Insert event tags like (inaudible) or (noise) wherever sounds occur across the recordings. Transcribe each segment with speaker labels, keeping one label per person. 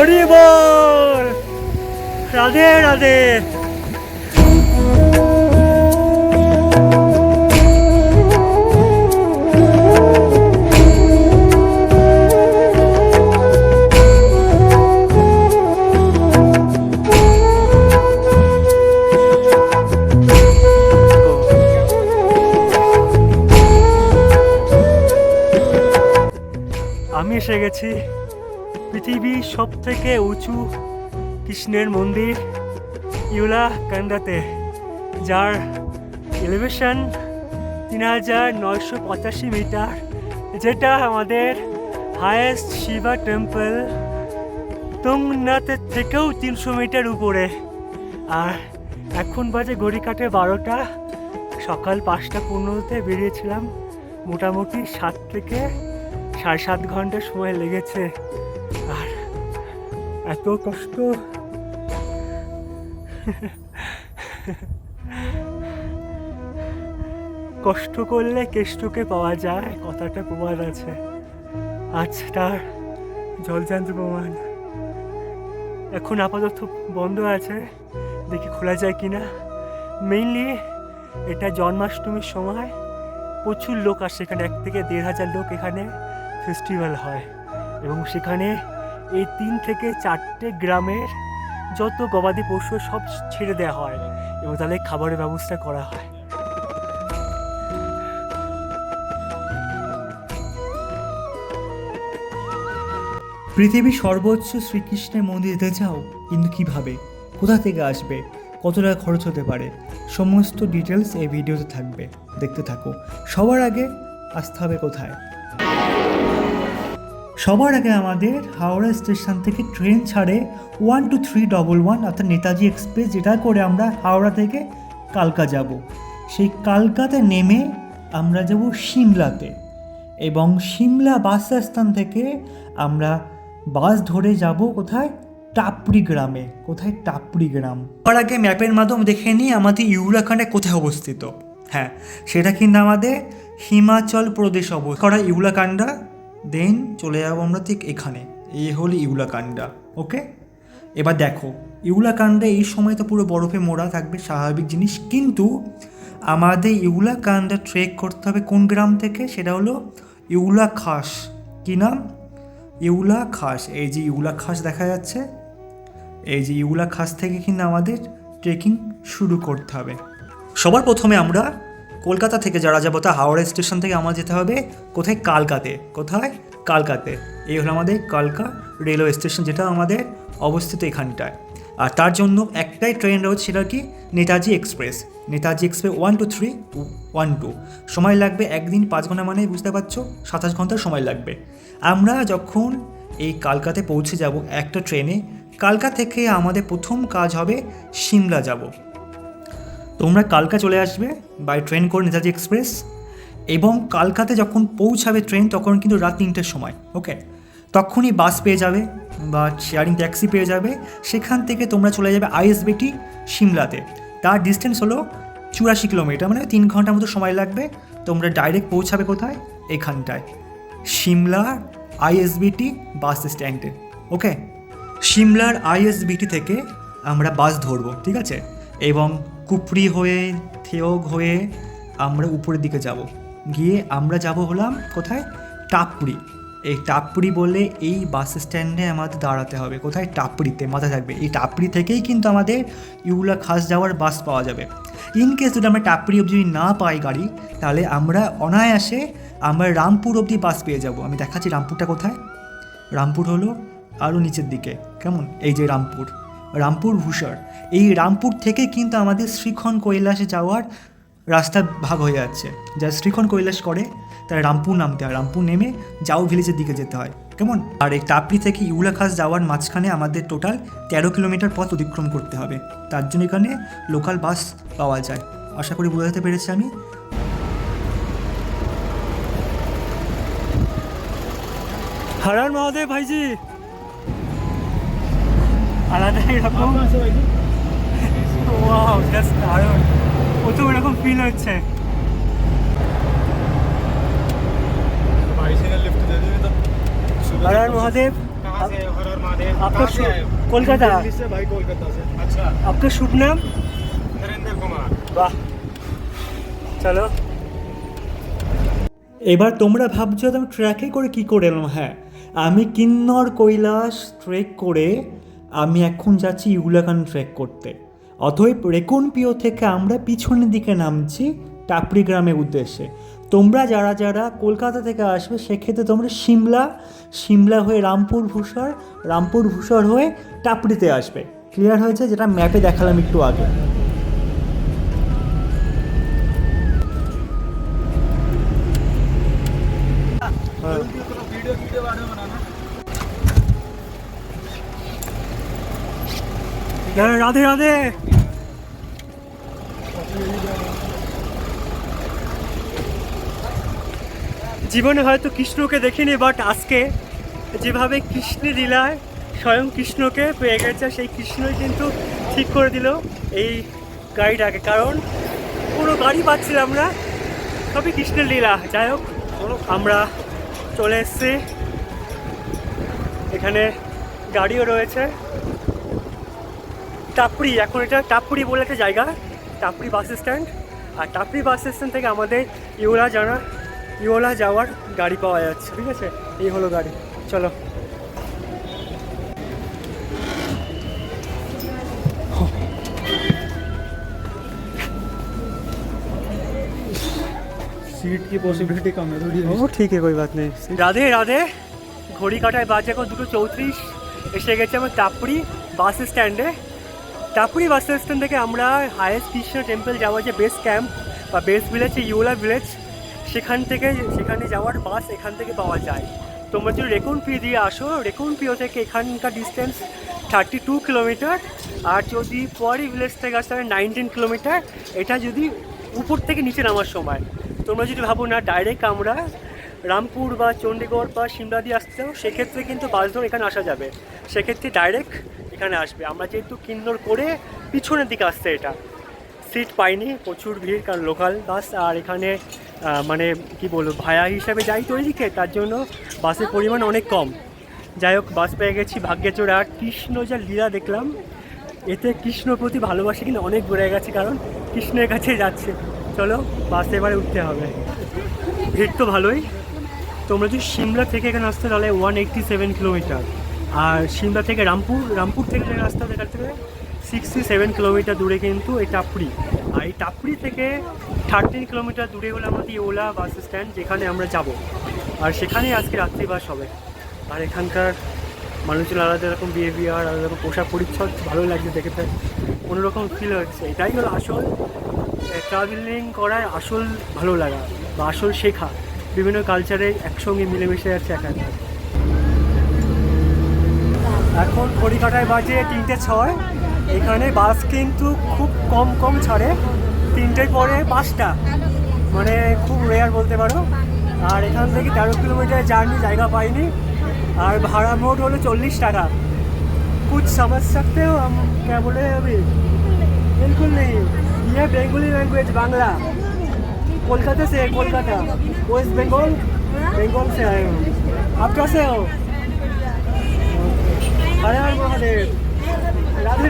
Speaker 1: হরিবল রাধে রাধে আমি এসে গেছি পৃথিবীর সব থেকে উঁচু কৃষ্ণের মন্দির ইউলা কান্দাতে যার এলিভেশন তিন হাজার নয়শো পঁচাশি মিটার যেটা আমাদের হায়েস্ট শিবা টেম্পল তুংনাথের থেকেও তিনশো মিটার উপরে আর এখন বাজে গড়িকাটে বারোটা সকাল পাঁচটা পনেরোতে বেরিয়েছিলাম মোটামুটি সাত থেকে সাড়ে সাত ঘন্টা সময় লেগেছে এত কষ্ট কষ্ট করলে কেষ্টকে পাওয়া যায় কথাটা প্রবাদ আছে আজ তার জলজান্ত প্রমাণ এখন আপাতত বন্ধ আছে দেখি খোলা যায় কি না মেইনলি এটা জন্মাষ্টমীর সময় প্রচুর লোক আসে এখানে এক থেকে দেড় হাজার লোক এখানে ফেস্টিভ্যাল হয় এবং সেখানে এই তিন থেকে চারটে গ্রামের যত গবাদি পশু সব ছেড়ে দেওয়া হয় এবং তাদের খাবারের ব্যবস্থা করা হয় পৃথিবীর সর্বোচ্চ শ্রীকৃষ্ণের মন্দির যেতে চাও কিন্তু কিভাবে কোথা থেকে আসবে কত টাকা খরচ হতে পারে সমস্ত ডিটেলস এই ভিডিওতে থাকবে দেখতে থাকো সবার আগে আসতে হবে কোথায় সবার আগে আমাদের হাওড়া স্টেশন থেকে ট্রেন ছাড়ে one two three double one অর্থাৎ নেতাজি এক্সপ্রেস যেটা করে আমরা হাওড়া থেকে কালকা যাব সেই কালকাতে নেমে আমরা যাব সিমলাতে এবং সিমলা বাস স্থান থেকে আমরা বাস ধরে যাব কোথায় টাপড়ি গ্রামে কোথায় টাপড়ি গ্রাম তার আগে ম্যাপের মাধ্যমে দেখে নিই আমাদের ইউরাখানে কোথায় অবস্থিত হ্যাঁ সেটা কিন্তু আমাদের হিমাচল প্রদেশ অবস্থা ইউলাকান্ডা দেন চলে যাবো আমরা ঠিক এখানে এ হল ইউলাকান্ডা ওকে এবার দেখো ইউলাকান্ডা এই সময় তো পুরো বরফে মোড়া থাকবে স্বাভাবিক জিনিস কিন্তু আমাদের ইউলাকান্ডা ট্রেক করতে হবে কোন গ্রাম থেকে সেটা হলো ইউলা খাস কি নাম ইউলা খাস এই যে ইউলা খাস দেখা যাচ্ছে এই যে ইউলা খাস থেকে কিন্তু আমাদের ট্রেকিং শুরু করতে হবে সবার প্রথমে আমরা কলকাতা থেকে যারা যাবো তা হাওড়া স্টেশন থেকে আমার যেতে হবে কোথায় কালকাতে কোথায় কালকাতে এই হলো আমাদের কালকা রেলওয়ে স্টেশন যেটা আমাদের অবস্থিত এখানটায় আর তার জন্য একটাই ট্রেন রয়েছে সেটা কি Netaji express Netaji express one two three one two সময় লাগবে একদিন পাঁচ ঘন্টা মানে বুঝতে পারছো সাতাশ ঘন্টা সময় লাগবে আমরা যখন এই কালকাতে পৌঁছে যাব একটা ট্রেনে কালকা থেকে আমাদের প্রথম কাজ হবে সিমলা যাব তোমরা কালকা চলে আসবে বাই ট্রেন করে নেতাজি এক্সপ্রেস এবং কালকাতে যখন পৌঁছাবে ট্রেন তখন কিন্তু রাত তিনটের সময় ওকে তখনই বাস পেয়ে যাবে বা শেয়ারিং ট্যাক্সি পেয়ে যাবে সেখান থেকে তোমরা চলে যাবে আইএসবিটি সিমলাতে তার ডিস্টেন্স হলো চুরাশি কিলোমিটার মানে তিন ঘন্টার মতো সময় লাগবে তোমরা ডাইরেক্ট পৌঁছাবে কোথায় এখানটায় সিমলার আইএসবিটি বাস স্ট্যান্ডে ওকে সিমলার আইএসবিটি থেকে আমরা বাস ধরবো ঠিক আছে এবং কুপড়ি হয়ে থেয়গ হয়ে আমরা উপরের দিকে যাব গিয়ে আমরা যাব হলাম কোথায় টাপড়ি এই টাপড়ি বলে এই বাস স্ট্যান্ডে আমাদের দাঁড়াতে হবে কোথায় টাপড়িতে মাথা থাকবে এই টাপড়ি থেকেই কিন্তু আমাদের ইউলা খাস যাওয়ার বাস পাওয়া যাবে ইন কেস যদি আমরা টাপড়ি অবধি যদি না পাই গাড়ি তাহলে আমরা অনায়াসে আমরা রামপুর অবধি বাস পেয়ে যাব আমি দেখাচ্ছি রামপুরটা কোথায় রামপুর হলো আরও নিচের দিকে কেমন এই যে রামপুর রামপুর ভূষার এই রামপুর থেকে কিন্তু আমাদের শ্রীখন কৈলাস যাওয়ার রাস্তা ভাগ হয়ে যাচ্ছে যা শ্রীখন কৈলাস করে তারা রামপুর নামতে হয় রামপুর নেমে যাও ভিলেজের দিকে যেতে হয় কেমন আর এই টাপড়ি থেকে ইউলাখাস যাওয়ার মাঝখানে আমাদের টোটাল তেরো কিলোমিটার পথ অতিক্রম করতে হবে তার জন্য এখানে লোকাল বাস পাওয়া যায় আশা করি বোঝাতে পেরেছি আমি হারান মহাদেব ভাইজি আলাদা এরকম ওয়াও জাস্ট দারুণ প্রচুর এরকম ফিল হচ্ছে हर हर महादेव आपका कोलकाता
Speaker 2: से भाई कोलकाता
Speaker 1: চলো এবার তোমরা ভাবছো আমি ট্র্যাকে করে কি করে এলাম হ্যাঁ আমি কিন্নর কৈলাস ট্রেক করে আমি এখন যাচ্ছি ইউলাকান ট্রেক করতে অতএব রেকনপিও থেকে আমরা পিছনের দিকে নামছি টাপড়ি গ্রামের উদ্দেশ্যে তোমরা যারা যারা কলকাতা থেকে আসবে সেক্ষেত্রে তোমরা সিমলা সিমলা হয়ে রামপুর ভূষর রামপুর ভূষর হয়ে টাপড়িতে আসবে ক্লিয়ার হয়েছে যেটা ম্যাপে দেখালাম একটু আগে রাধে রাধে জীবনে হয়তো কৃষ্ণকে দেখিনি বাট আজকে যেভাবে কৃষ্ণের লীলায় স্বয়ং কৃষ্ণকে পেয়ে গেছে সেই কৃষ্ণই কিন্তু ঠিক করে দিল এই গাড়িটাকে কারণ কোনো গাড়ি পাচ্ছিলাম না তবে কৃষ্ণের লীলা যাই হোক আমরা চলে এসছি এখানে গাড়িও রয়েছে টাপড়ি এখন এটা টাপড়ি বলে একটা জায়গা টাপড়ি বাস স্ট্যান্ড আর টাপড়ি বাস স্ট্যান্ড থেকে আমাদের ইওলা জানা ইওলা যাওয়ার গাড়ি পাওয়া যাচ্ছে ঠিক আছে এই হলো গাড়ি চলো सीट की पॉसिबिलिटी कम है थोड़ी वो ठीक है कोई बात नहीं राधे राधे ঘড়ি কাটায় বাজে এখন দুটো চৌত্রিশ এসে গেছে আমার টাপড়ি বাস স্ট্যান্ডে টাপুরি বাস স্ট্যান্ড থেকে আমরা হায়েস্ট কৃষ্ণ টেম্পল যাওয়া যে বেস ক্যাম্প বা বেস ভিলেজ ইউলা ভিলেজ সেখান থেকে সেখানে যাওয়ার বাস এখান থেকে পাওয়া যায় তোমরা যদি রেকুন পি দিয়ে আসো রেকুন ফিও থেকে এখানকার ডিস্টেন্স থার্টি টু কিলোমিটার আর যদি পরি ভিলেজ থেকে আসতে হবে নাইনটিন কিলোমিটার এটা যদি উপর থেকে নিচে নামার সময় তোমরা যদি ভাবো না ডাইরেক্ট আমরা রামপুর বা চণ্ডীগড় বা সিমলা দিয়ে আসতে চাও সেক্ষেত্রে কিন্তু বাস ধরে এখানে আসা যাবে সেক্ষেত্রে ডাইরেক্ট এখানে আসবে আমরা যেহেতু কিন্নর করে পিছনের দিকে আসছে এটা সিট পাইনি প্রচুর ভিড় কারণ লোকাল বাস আর এখানে মানে কি বলবো ভায়া হিসাবে যাই তো ওইদিকে তার জন্য বাসের পরিমাণ অনেক কম যাই হোক বাস পেয়ে গেছি আর কৃষ্ণ যা লীলা দেখলাম এতে কৃষ্ণর প্রতি ভালোবাসা কিন্তু অনেক বেড়ে গেছে কারণ কৃষ্ণের কাছে যাচ্ছে চলো বাসে এবারে উঠতে হবে ভিড় তো ভালোই তোমরা যদি সিমলা থেকে এখানে আসতে তাহলে ওয়ান এইট্টি সেভেন কিলোমিটার আর সিমলা থেকে রামপুর রামপুর থেকে যে রাস্তা দেখাতে থেকে সিক্সটি সেভেন কিলোমিটার দূরে কিন্তু এই টাপড়ি আর এই টাপড়ি থেকে থার্টিন কিলোমিটার দূরে হলো আমাদের ওলা বাস স্ট্যান্ড যেখানে আমরা যাব আর সেখানেই আজকে রাত্রিবাস হবে আর এখানকার মানুষজন আলাদা রকম বিহেভিয়ার আলাদা রকম পোশাক পরিচ্ছদ ভালো লাগছে দেখে কোনো রকম ফিল হচ্ছে এটাই হলো আসল ট্রাভেলিং করায় আসল ভালো লাগা বা আসল শেখা বিভিন্ন কালচারে একসঙ্গে মিলেমিশে যাচ্ছে একা এখন কলিকাতায় বাজে তিনটে ছয় এখানে বাস কিন্তু খুব কম কম ছাড়ে তিনটের পরে পাঁচটা মানে খুব রেয়ার বলতে পারো আর এখান থেকে তেরো কিলোমিটার জার্নি জায়গা পাইনি আর ভাড়া মোট হলো চল্লিশ টাকা কুচ সমাজ सकते हो বলে আমি বিলকুল নেই ইয়ে বেঙ্গলি ল্যাঙ্গুয়েজ বাংলা কলকাতা সে কলকাতা ওয়েস্ট বেঙ্গল বেঙ্গল সে আপনার से 가래 할머 하늘 라들 라들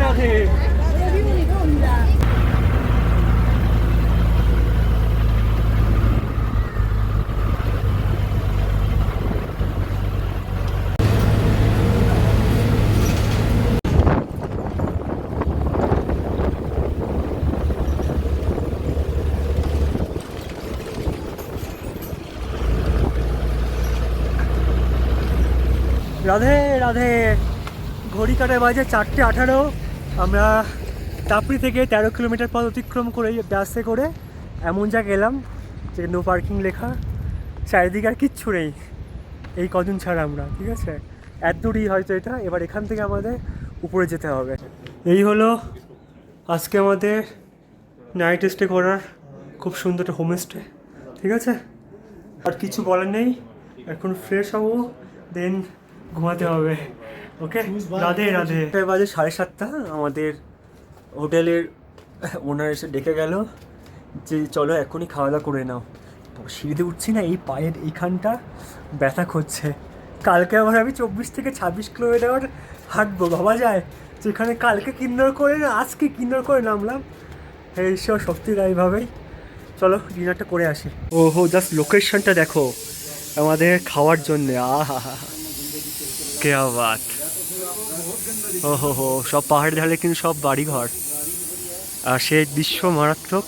Speaker 1: 라델 라델 ঘড়ি কাটায় বাজে চারটে আঠারো আমরা তাপড়ি থেকে তেরো কিলোমিটার পথ অতিক্রম করে ব্যাসে করে এমন যা গেলাম যে নো পার্কিং লেখা চারিদিকে আর কিচ্ছু নেই এই কদিন ছাড়া আমরা ঠিক আছে এত দূরই হয়তো এটা এবার এখান থেকে আমাদের উপরে যেতে হবে এই হলো আজকে আমাদের নাইট স্টে করার খুব সুন্দর একটা হোমস্টে ঠিক আছে আর কিছু বলার নেই এখন ফ্রেশ হবো দেন ঘুমাতে হবে ওকে রাধে রাধে এটা বাজে সাড়ে সাতটা আমাদের হোটেলের ওনার এসে ডেকে গেল যে চলো এখনই খাওয়া দাওয়া করে নাও সিঁড়িতে উঠছি না এই পায়ের এইখানটা ব্যথা করছে কালকে আবার আমি চব্বিশ থেকে ছাব্বিশ কিলোমিটার হাঁটবো বাবা যায় যেখানে কালকে কিন্নর করে না আজকে কিন্নর করে নামলাম এই সব সত্যি এইভাবেই চলো ডিনারটা করে আসি ও হো জাস্ট লোকেশনটা দেখো আমাদের খাওয়ার জন্যে আহা হা হা কে আবার ও হো হো সব পাহাড়ের ঢালে কিন্তু সব বাড়ি ঘর আর সেই দৃশ্য মারাত্মক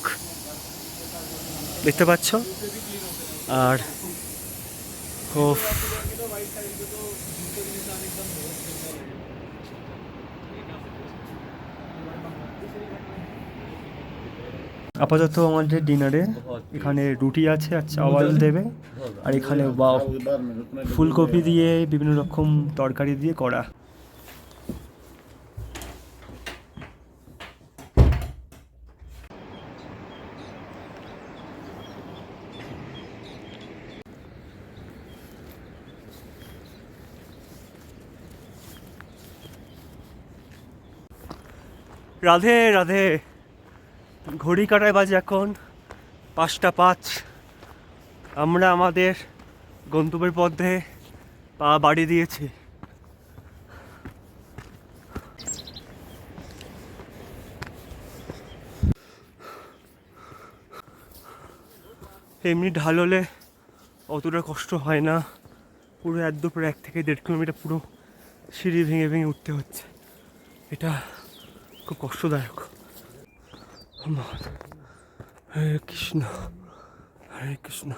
Speaker 1: দেখতে পাচ্ছ আর ও আপাতত আমাদের ডিনারে এখানে রুটি আছে আর চাওয়াল দেবে আর এখানে বা ফুলকপি দিয়ে বিভিন্ন রকম তরকারি দিয়ে করা রাধে রাধে ঘড়ি কাটায় বাজে এখন পাঁচটা পাঁচ আমরা আমাদের গন্তব্যের পথে পা বাড়ি দিয়েছি এমনি ঢাল হলে অতটা কষ্ট হয় না পুরো এক দুপুর এক থেকে দেড় কিলোমিটার পুরো সিঁড়ি ভেঙে ভেঙে উঠতে হচ্ছে এটা খুব কষ্টদায়ক হরে কৃষ্ণ হরে কৃষ্ণ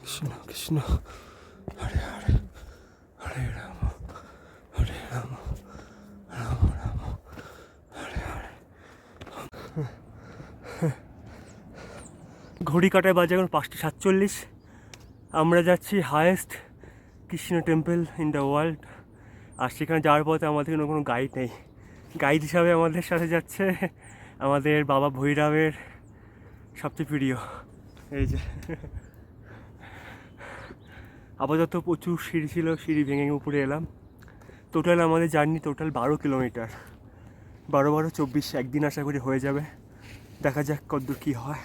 Speaker 1: কৃষ্ণ কৃষ্ণ হরে হরে হরে রাম হরে রাম রাম রাম হরে হরে ঘড়ি কাটায় বাজে এখন পাঁচটা সাতচল্লিশ আমরা যাচ্ছি highest Krishna temple in the world আর সেখানে যাওয়ার পথে আমাদের কোনো কোনো গাইড নেই গাইড হিসাবে আমাদের সাথে যাচ্ছে আমাদের বাবা ভৈরবের সবচেয়ে প্রিয় এই যে আপাতত প্রচুর সিঁড়ি ছিল সিঁড়ি ভেঙে উপরে এলাম টোটাল আমাদের জার্নি টোটাল বারো কিলোমিটার বারো বারো চব্বিশ একদিন আশা করি হয়ে যাবে দেখা যাক কদ্দূর কী হয়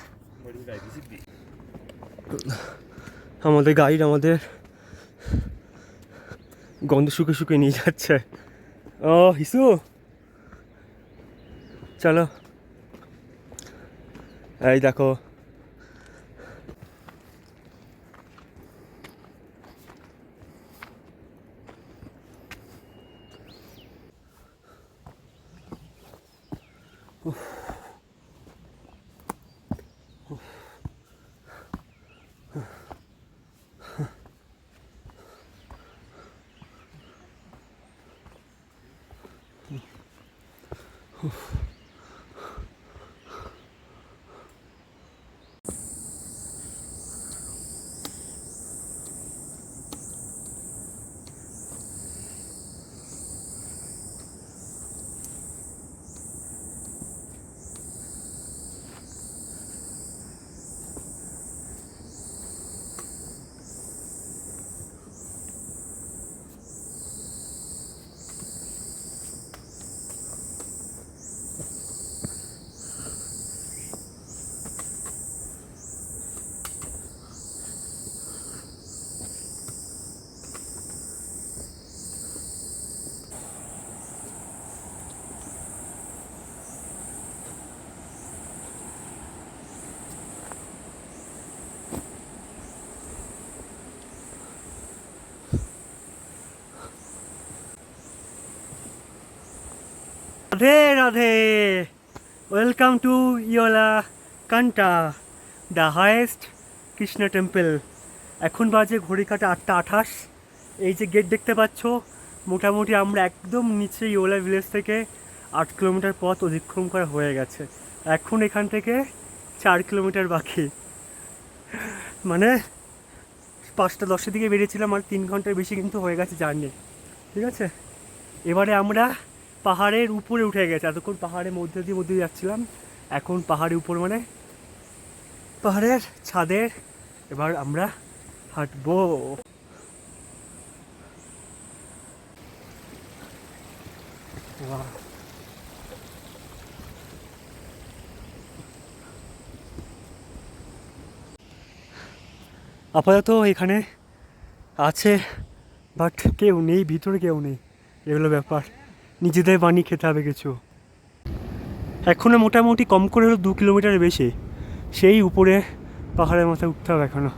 Speaker 1: আমাদের গাইড আমাদের গন্ধ শুকে শুকে নিয়ে যাচ্ছে ও হিসু Tiens Allez d'accord. Ouf. Radhe Radhe welcome to Yulla Kanda the highest Krishna temple এখন বাজে ঘড়ি কাটা আটটা আঠাশ এই যে গেট দেখতে পাচ্ছ মোটামুটি আমরা একদম নিচে ইয়লা ভিলেজ থেকে আট কিলোমিটার পথ অতিক্রম করা হয়ে গেছে এখন এখান থেকে চার কিলোমিটার বাকি মানে পাঁচটা দশের দিকে বেরিয়েছিলাম আর তিন ঘন্টার বেশি কিন্তু হয়ে গেছে জার্নি ঠিক আছে এবারে আমরা পাহাড়ের উপরে উঠে গেছে এতক্ষণ পাহাড়ের মধ্যে দিয়ে মধ্যে যাচ্ছিলাম এখন পাহাড়ের উপর মানে পাহাড়ের ছাদের এবার আমরা হাঁটব আপাতত এখানে আছে বাট কেউ নেই ভিতরে কেউ নেই এগুলো ব্যাপার নিজেদের বানিয়ে খেতে হবে কিছু এখনও মোটামুটি কম করে হলো দু কিলোমিটার বেশি সেই উপরে পাহাড়ের মাথায় উঠতে হবে এখনও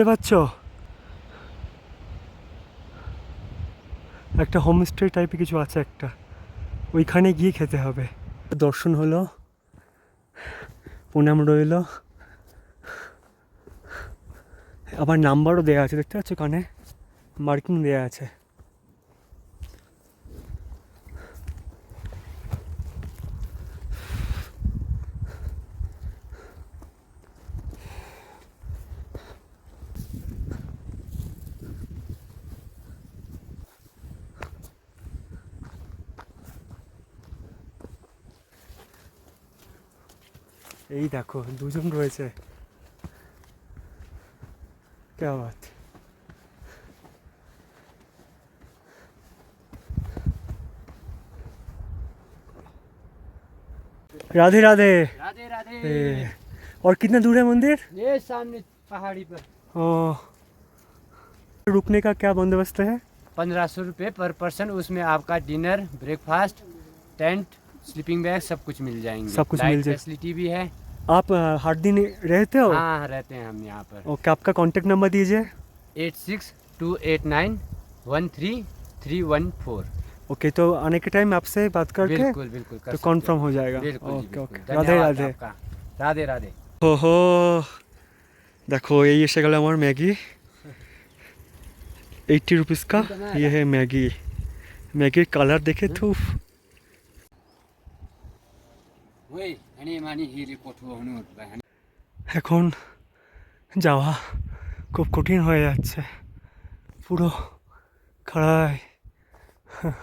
Speaker 1: দেখতে পাচ্ছ একটা হোমস্টে টাইপে কিছু আছে একটা ওইখানে গিয়ে খেতে হবে দর্শন হলো প্রণাম রইল আবার নাম্বারও দেওয়া আছে দেখতে পাচ্ছ কানে মার্কিং দেওয়া আছে এই দেখো দুজন রয়েছে क्या बात राधे राधे राधे राधे और कितना दूर है मंदिर
Speaker 2: ये सामने पहाड़ी पर ओ
Speaker 1: रुकने का क्या बंदोबस्त है
Speaker 2: पंद्रह सौ रुपये पर पर्सन उसमें आपका dinner breakfast tent sleeping bag सब कुछ मिल जाएंगे
Speaker 1: सब कुछ मिल जाएगा
Speaker 2: फैसिलिटी भी है
Speaker 1: आप हर दिन रहते हो
Speaker 2: हाँ, हाँ रहते हैं हम यहाँ पर
Speaker 1: ओके आपका कॉन्टेक्ट नंबर दीजिए
Speaker 2: eight six two eight nine one three three one four
Speaker 1: okay तो आने के टाइम आपसे बात करके बिल्कुल बिल्कुल कर तो कॉन्फर्म हो जाएगा
Speaker 2: ओके ओके राधे राधे राधे राधे
Speaker 1: हो हो देखो ये এসে গেল আমার मैगी (laughs) एट्टी रुपीज़ का ये है मैगी मैगी कलर देखे थूफ हम्म। तो
Speaker 2: হ্যাঁ।
Speaker 1: এখন যাওয়া খুব কঠিন হয়ে যাচ্ছে পুরো খাড়ায় হ্যাঁ,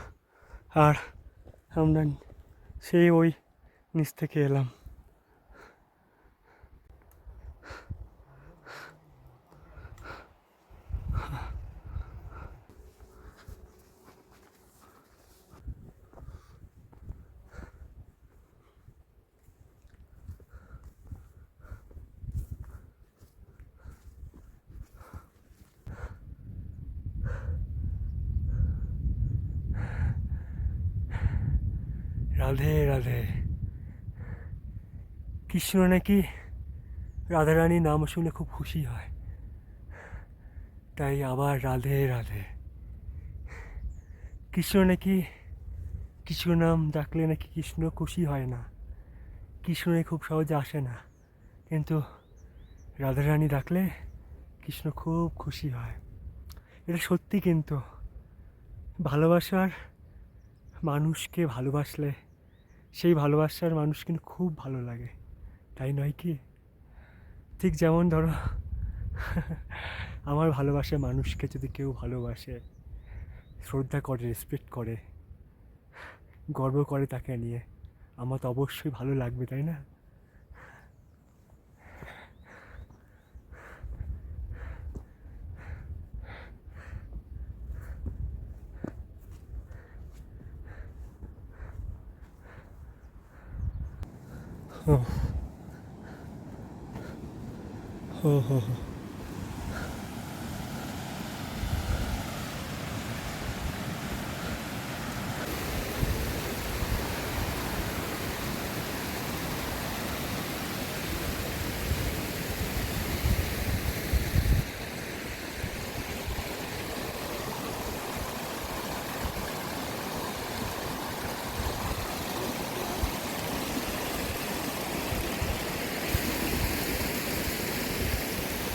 Speaker 1: আর আমরা সেই ওই নিচ থেকে এলাম রাধে রাধে কৃষ্ণ নাকি রাধারানীর নাম শুনে খুব খুশি হয় তাই আবার রাধে রাধে কৃষ্ণ নাকি কৃষ্ণ নাম ডাকলে নাকি কৃষ্ণ খুশি হয় না কৃষ্ণ খুব সহজে আসে না কিন্তু রাধারানী ডাকলে কৃষ্ণ খুব খুশি হয় এটা সত্যি কিন্তু ভালোবাসার মানুষকে ভালোবাসলে সেই ভালোবাসার মানুষ কিন্তু খুব ভালো লাগে তাই নয় কি ঠিক যেমন ধরো আমার ভালোবাসা মানুষকে যদি কেউ ভালোবাসে শ্রদ্ধা করে রেসপেক্ট করে গর্ব করে তাকে নিয়ে আমার তো অবশ্যই ভালো লাগবে তাই না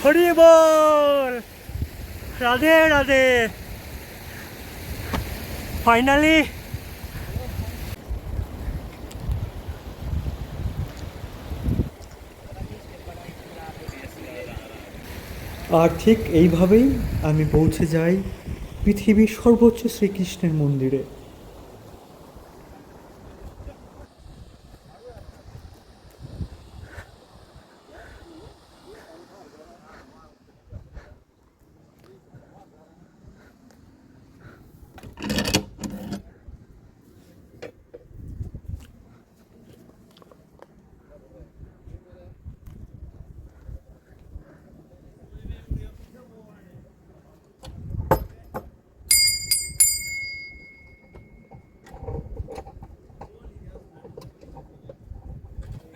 Speaker 1: হরি বল রাধে রাধে ফাইনালি আর ঠিক এইভাবেই আমি পৌঁছে যাই পৃথিবীর সর্বোচ্চ শ্রীকৃষ্ণের মন্দিরে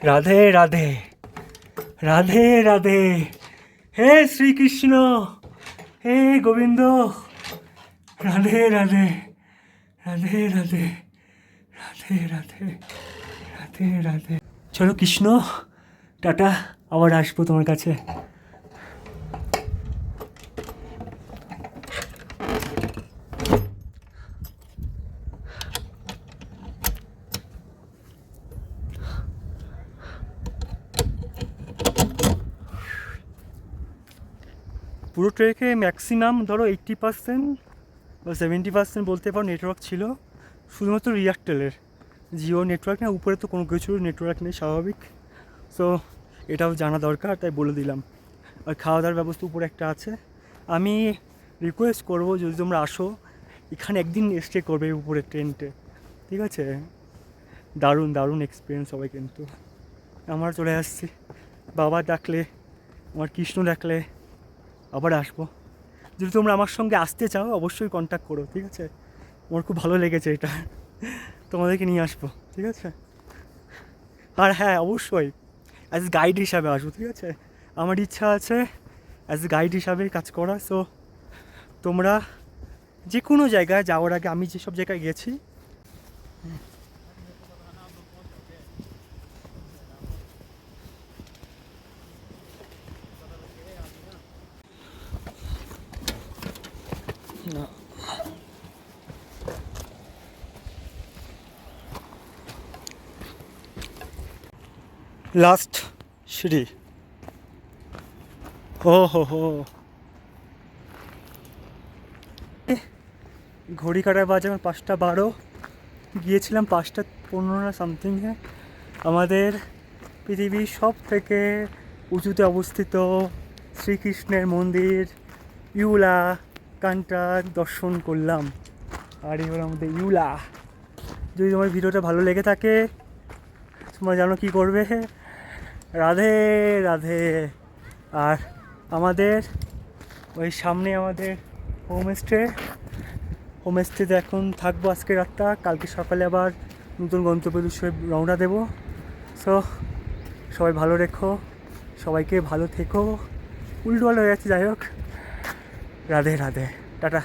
Speaker 1: রাধে রাধে রাধে রাধে হে শ্রীকৃষ্ণ হে গোবিন্দ রাধে রাধে রাধে রাধে রাধে রাধে রাধে রাধে চলো কৃষ্ণ টাটা আবার আসবো তোমার কাছে পুরো ট্রেকে ম্যাক্সিমাম ধরো এইট্টি পার্সেন্ট বা সেভেন্টি পার্সেন্ট বলতে পারো নেটওয়ার্ক ছিল শুধুমাত্র রিয়ারটেলের জিও নেটওয়ার্ক না উপরে তো কোনো কিছুর নেটওয়ার্ক নেই স্বাভাবিক সো এটাও জানা দরকার তাই বলে দিলাম আর খাওয়া দাওয়ার ব্যবস্থা উপরে একটা আছে আমি রিকোয়েস্ট করব যদি তোমরা আসো এখানে একদিন স্টে করবে উপরে ট্রেনটে ঠিক আছে দারুণ দারুণ এক্সপিরিয়েন্স সবাই কিন্তু আমরা চলে আসছি বাবা ডাকলে আমার কৃষ্ণ ডাকলে আবার আসবো যদি তোমরা আমার সঙ্গে আসতে চাও অবশ্যই কন্ট্যাক্ট করো ঠিক আছে আমার খুব ভালো লেগেছে এটা তোমাদেরকে নিয়ে আসবো ঠিক আছে আর হ্যাঁ অবশ্যই অ্যাজ গাইড হিসাবে আসবো ঠিক আছে আমার ইচ্ছা আছে অ্যাজ গাইড হিসাবে কাজ করা সো তোমরা যে কোনো জায়গায় যাওয়ার আগে আমি যেসব জায়গায় গেছি লাস্ট সিঁড়ি হো হো হো ঘড়ি কাটার বাজে আমার পাঁচটা বারো গিয়েছিলাম পাঁচটা পনেরো না সামথিংয়ে আমাদের পৃথিবীর সব থেকে উঁচুতে অবস্থিত শ্রীকৃষ্ণের মন্দির ইউলা কানটা দর্শন করলাম আর এবার আমাদের ইউলা যদি তোমার ভিডিওটা ভালো লেগে থাকে তোমরা জানো কী করবে রাধে রাধে আর আমাদের ওই সামনে আমাদের হোমস্টে হোমস্টেতে এখন থাকবো আজকে রাতটা কালকে সকালে আবার নতুন গন্তব্য দুশো রওনা দেবো সো সবাই ভালো রেখো সবাইকে ভালো থেকো উল্টোয়াল হয়ে যাচ্ছে যাই হোক রাধে রাধে টাটা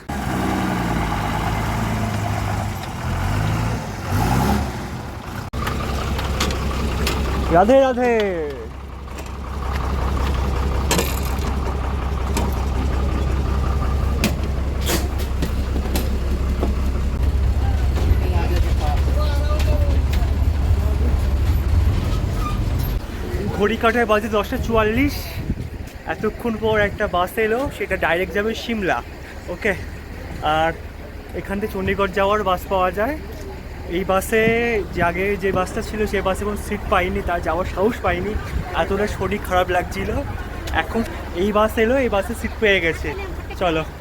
Speaker 1: রাধে রাধে ঘড়ি কাটায় বাজে দশটা চুয়াল্লিশ এতক্ষণ পর একটা বাস এলো সেটা ডাইরেক্ট যাবে সিমলা ওকে আর এখান থেকে চণ্ডীগড় যাওয়ার বাস পাওয়া যায় এই বাসে যে আগে যে বাসটা ছিল সেই বাসে কোনো সিট পাইনি তার যাওয়ার সাহস পাইনি এতটা শরীর খারাপ লাগছিল এখন এই বাস এলো এই বাসে সিট পেয়ে গেছে চলো